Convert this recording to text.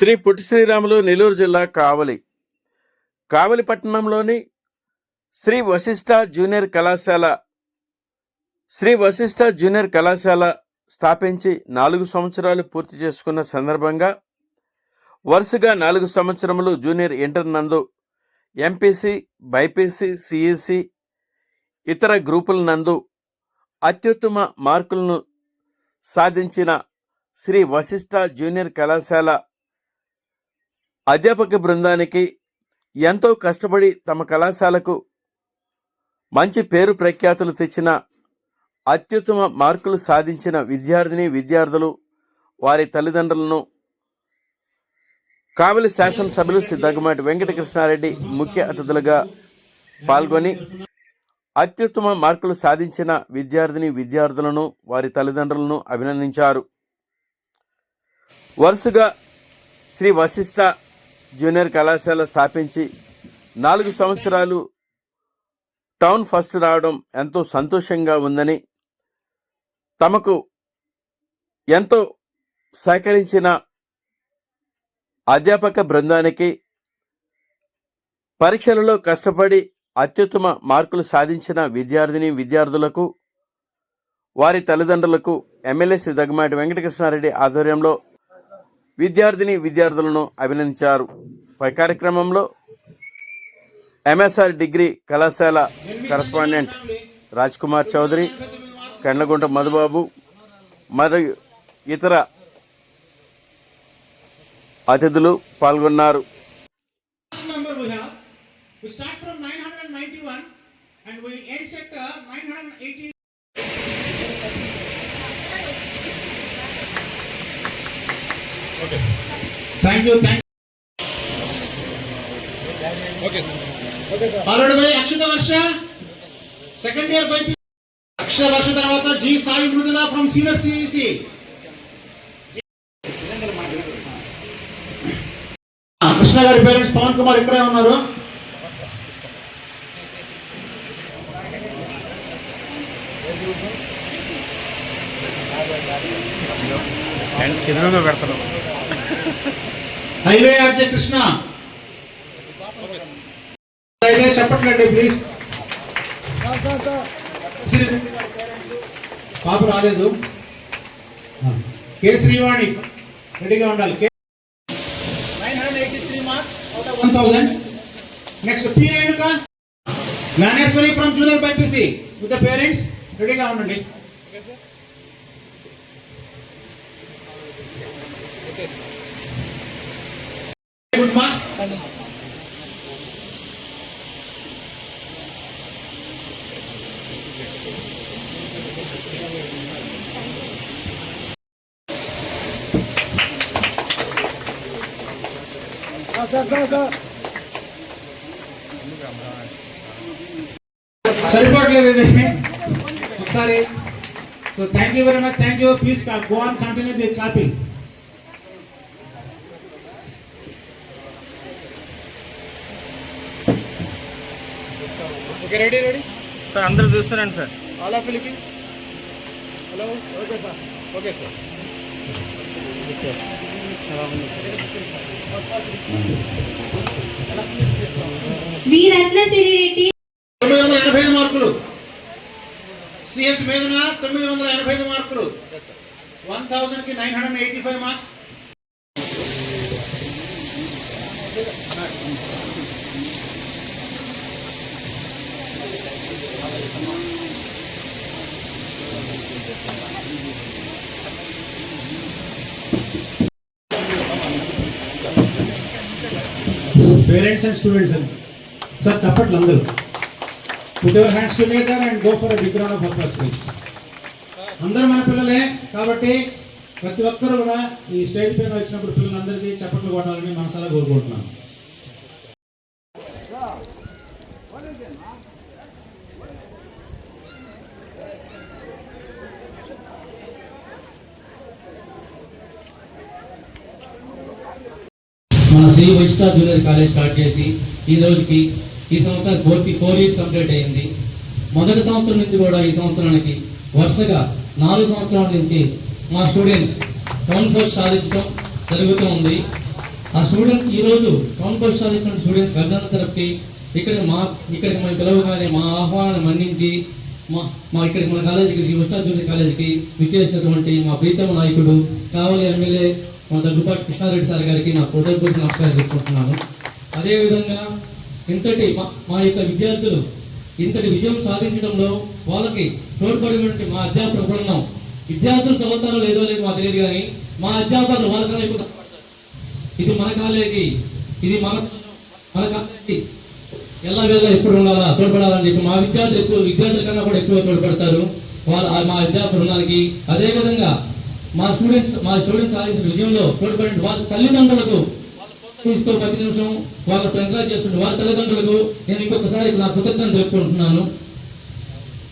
శ్రీ పుట్టి శ్రీరాములు నెల్లూరు జిల్లా కావలి. కావలి పట్టణంలోని శ్రీ వశిష్ఠ జూనియర్ కళాశాల శ్రీ వశిష్ఠ జూనియర్ కళాశాల స్థాపించి నాలుగు సంవత్సరాలు పూర్తి చేసుకున్న సందర్భంగా వరుసగా నాలుగు సంవత్సరములు జూనియర్ ఇంటర్ నందు ఎంపీసీ బైపీసీ సిఈసి ఇతర గ్రూపుల నందు అత్యుత్తమ మార్కులను సాధించిన శ్రీ వశిష్ఠ జూనియర్ కళాశాల అధ్యాపక బృందానికి ఎంతో కష్టపడి తమ కళాశాలకు మంచి పేరు ప్రఖ్యాతులు తెచ్చిన అత్యుత్తమ మార్కులు సాధించిన విద్యార్థిని విద్యార్థులు వారి తల్లిదండ్రులను కావలి శాసనసభ్యులు శ్రీ వెంకటకృష్ణారెడ్డి ముఖ్య అతిథులుగా పాల్గొని అత్యుత్తమ మార్కులు సాధించిన విద్యార్థిని విద్యార్థులను వారి తల్లిదండ్రులను అభినందించారు. వరుసగా శ్రీ వశిష్ఠ జూనియర్ కళాశాల స్థాపించి నాలుగు సంవత్సరాలు టౌన్ ఫస్ట్ రావడం ఎంతో సంతోషంగా ఉందని తమకు ఎంతో సహకరించిన అధ్యాపక బృందానికి పరీక్షలలో కష్టపడి అత్యుత్తమ మార్కులు సాధించిన విద్యార్థిని విద్యార్థులకు వారి తల్లిదండ్రులకు ఎమ్మెల్యే శ్రీ దగ్గమాటి వెంకటకృష్ణారెడ్డి ఆధ్వర్యంలో విద్యార్థిని విద్యార్థులను అభినందించారు పై కార్యక్రమంలో ఎంఎస్ఆర్ డిగ్రీ కళాశాల కరస్పాండెంట్ రాజ్ కుమార్ చౌదరి కండ్లగుంట మధుబాబు మరియు ఇతర అతిథులు పాల్గొన్నారు we start from 991 and we end at 980. Thank you thank you Akshata Varsha. Second year పైపి Akshata Varsha తర్వాత G Sai Mrudula from senior CEC Krishna గారి పేరెంట్స్ పవన్ కుమార్ ఇక్కడే ఉన్నారు. ఫ్రెండ్స్ ఎదురుగా పెడతారు హైవే ఆర్జే కృష్ణ. అయితే చెప్పట్లండి ప్లీజ్ కాపు రాలేదు. కే శ్రీవాణి రెడీగా ఉండాలి. K nine hundred eighty three marks one thousand next P Renuka. Gnaneshwari from junior BiPC with the parents రెడీగా ఉండండి. గుడ్ మార్క్స్ సరిపోవట్లేదు ఇది ఒకసారి so thank you very much thank you please go on continue the clapping okay ready ready sir అందరూ చూస్తున్నారండి sir all of Lipi hello okay sir okay sir తొమ్మిది వందల ఎనభై ఐదు మార్కులు. సిహెచ్ మీదన తొమ్మిది వందల ఎనభై ఐదు మార్కులు. One థౌసండ్కి nine hundred eighty five marks. Parents and students అండి. సార్ చప్పట్లు అందరూ. Put your hands together and go for big round of applause please అందరూ మన పిల్లలే కాబట్టి ప్రతి ఒక్కరు కూడా ఈ స్టేజ్ పైన వచ్చినప్పుడు పిల్లలందరికీ చప్పట్లు కొట్టాలని మనసారా కోరుకుంటున్నాను. మన శ్రీ వైష్ణవ జూనియర్ కాలేజ్ స్టార్ట్ చేసి ఈ రోజుకి ఈ సంవత్సరం ఫోర్టీ ఫోర్ ఇయర్స్ కంప్లీట్ అయింది. మొదటి సంవత్సరం నుంచి కూడా ఈ సంవత్సరానికి వరుసగా నాలుగు సంవత్సరాల నుంచి మా స్టూడెంట్స్ టౌన్ ఫస్ట్ సాధించడం జరుగుతూ ఉంది. ఆ స్టూడెంట్ ఈ రోజు టౌన్ బస్ సాధించిన స్టూడెంట్స్ అభినందన తరపుకి ఇక్కడ మా ఇక్కడికి మేము పిలవగానే మా ఆహ్వానాన్ని మన్నించి మా మా ఇక్కడికి మన కాలేజీకి శ్రీ జూనియర్ కాలేజీకి విచ్చేసినటువంటి మా ప్రీతమ నాయకుడు కావలి ఎమ్మెల్యే మన దగ్గుపాటి కృష్ణారెడ్డి సార్ గారికి నా కృతజ్ఞత నమస్కారం చెప్పుకుంటున్నాను అదేవిధంగా ఇంతటి మా మా యొక్క విద్యార్థులు ఇంతటి విజయం సాధించడంలో వాళ్ళకి తోడ్పడినటువంటి మా అధ్యాపకులు బృందం విద్యార్థులు చదువుతారో లేదో లేదు మాకు తెలియదు కానీ మా అధ్యాపకులు వాళ్ళకన్నా ఎక్కువ ఇది మన కాలేజీ ఇది మన మన కాలేజీ. ఎలా వెళ్ళా ఎప్పుడు ఉండాలా తోడ్పడాలని చెప్పి మా విద్యార్థులు ఎక్కువ విద్యార్థుల కన్నా కూడా ఎక్కువ తోడ్పడతారు. వాళ్ళ మా విద్యా బృందానికి అదేవిధంగా మా స్టూడెంట్స్ మా స్టూడెంట్స్ సాధించిన విజయంలో తోడ్పడిన వాళ్ళ తల్లిదండ్రులకు తీసుకో ప్రతి నిమిషం వాళ్ళ ఎంకరేజ్ చేస్తుంటే వాళ్ళ తల్లిదండ్రులకు నేను ఇంకొకసారి నా కృతజ్ఞతలు చెప్పుకుంటున్నాను.